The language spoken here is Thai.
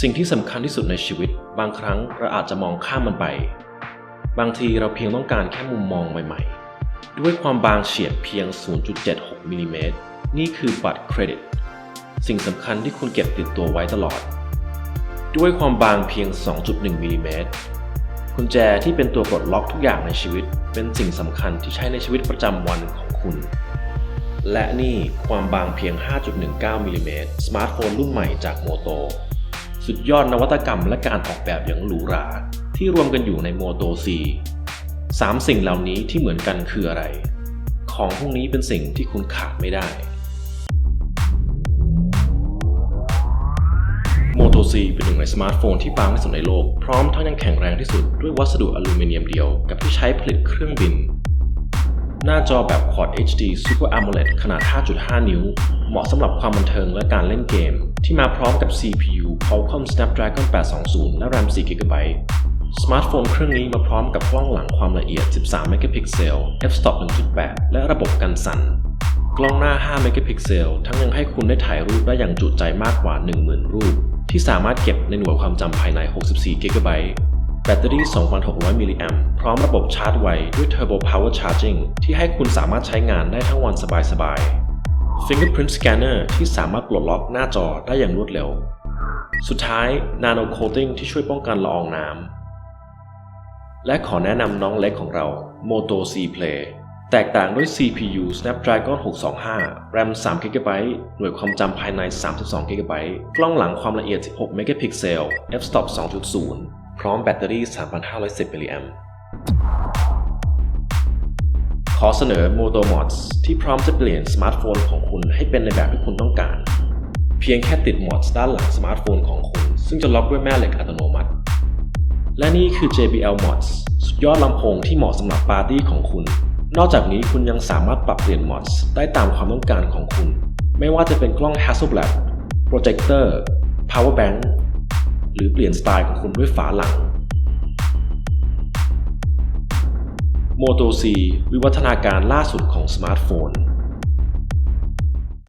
สิ่งที่สำคัญที่สุดในชีวิต บางครั้งเราอาจจะมองข้ามมันไป บางทีเราเพียงต้องการแค่มุมมองใหม่ๆ ด้วยความบางเฉียดเพียง 0.76มิลลิเมตรนี่คือบัตรเครดิต สิ่งสำคัญที่คุณเก็บติดตัวไว้ตลอด ด้วยความบางเพียง 2.1มิลลิเมตรกุญแจที่เป็นตัวปลดล็อกทุกอย่างในชีวิต เป็นสิ่งสำคัญที่ใช้ในชีวิตประจำวันของคุณ และนี่ความบางเพียง 5.19มิลลิเมตรสมาร์ทโฟนรุ่นใหม่จากโมโต สุดยอดนวัตกรรมและการออกแบบอย่างหรูหราที่รวมกันอยู่ในโมโต C สามสิ่งเหล่านี้ที่เหมือนกันคืออะไร ของพวกนี้เป็นสิ่งที่คุณขาดไม่ได้ Moto C เป็นหนึ่งในสมาร์ทโฟนที่บางที่สุดในโลก พร้อมทั้งยังแข็งแรงที่สุดด้วยวัสดุอลูมิเนียมเดียวกับที่ใช้ผลิตเครื่องบิน หน้าจอแบบ Quad HD Super AMOLED ขนาด 5.5 นิ้ว เหมาะสำหรับความบันเทิงและการเล่นเกม ที่มาพร้อมกับ CPU Qualcomm Snapdragon 820 และ RAM 4 GB สมาร์ทโฟนเครื่องนี้มาพร้อมกับกล้องหลังความละเอียด 13เมกะพิกเซล f-stop 1.8 และระบบกันสั่น กล้องหน้า5เมกะพิกเซลทั้งยังให้คุณได้ถ่ายรูปได้อย่างจุใจมากกว่า 10,000 รูป ที่สามารถเก็บในหน่วยความจำภายใน 64กิกะไบต์ แบตเตอรี่ 2,600 มิลลิแอมป์พร้อมระบบชาร์จไวด้วย Turbo Power Charging ที่ให้คุณสามารถใช้งานได้ทั้งวันสบาย ๆ Fingerprint Scanner ที่สามารถปลดล็อกหน้าจอได้อย่างรวดเร็ว สุดท้าย Nano Coating ที่ช่วยป้องกันละอองน้ำ และขอแนะนำน้องเล็กของเรา Moto C Play แตกต่างด้วย CPU Snapdragon 625 RAM 3 GB หน่วยความจำภายใน 32 GB กล้องหลังความละเอียด 16เมกะพิกเซล f-stop 2.0 พร้อมแบตเตอรี่ 3,510 มิลลิแอมป์ขอเสนอ Moto Mods ที่พร้อมจะเปลี่ยนสมาร์ทโฟนของคุณให้เป็นในแบบที่คุณต้องการ เพียงแค่ติด Mods ด้านหลังสมาร์ทโฟนของคุณ ซึ่งจะล็อกด้วยแม่เหล็กอัตโนมัติ และนี่คือ JBL Mods สุดยอดลำโพงที่เหมาะสำหรับปาร์ตี้ของคุณ นอกจากนี้คุณยังสามารถปรับเปลี่ยน Mods ได้ตามความต้องการของคุณ ไม่ว่าจะเป็นกล้อง Hasselblad โปรเจคเตอร์ power bank หรือเปลี่ยนสไตล์ของคุณด้วยฝาหลัง Moto C วิวัฒนาการล่าสุดของสมาร์ทโฟน